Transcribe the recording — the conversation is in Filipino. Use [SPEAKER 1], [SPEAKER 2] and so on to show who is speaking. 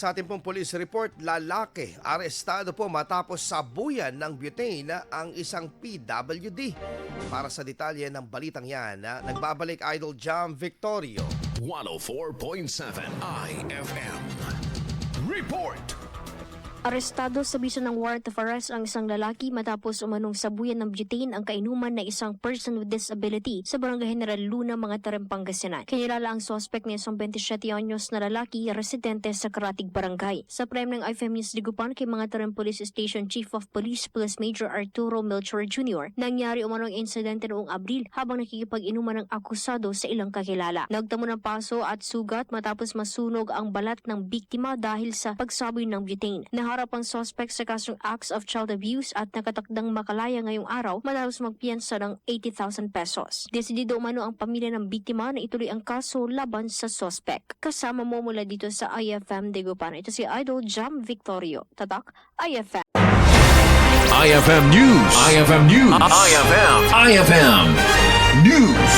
[SPEAKER 1] Sa ating pong police report, lalaki, arestado po matapos sabuyan ng butane ang isang PWD. Para sa detalye ng balitang yan, na nagbabalik Idol Jam Victorio.
[SPEAKER 2] 104.7 IFM.
[SPEAKER 3] Arestado sa bisa ng warrant of arrest ang isang lalaki matapos umanong sabuyan ng butane ang kainuman ng isang person with disability sa Barangay General Luna, mga Tarem, Pangasinan. Kinilala ang suspect na isang 27 anyos na lalaki, residente sa Karatig Barangay. Sa prem ng IFM News Digupan kay mga Tarem Police Station Chief of Police Police Major Arturo Melchor Jr., nangyari umanong insidente noong Abril habang nakikipag-inuman ng akusado sa ilang kakilala. Nagtamo ng paso at sugat matapos masunog ang balat ng biktima dahil sa pagsaboy ng butane. Naharap ang suspect sa kasong acts of child abuse at nakatakdang makalaya ngayong araw matapos magpiyansa ng 80,000 pesos. Desidido umano ang pamilya ng biktima na ituloy ang kaso laban sa suspect. Kasama mo mula dito sa IFM Degupan. Ito si Idol Jam Victorio. Tatak, IFM.
[SPEAKER 2] IFM News. IFM News. IFM. IFM News.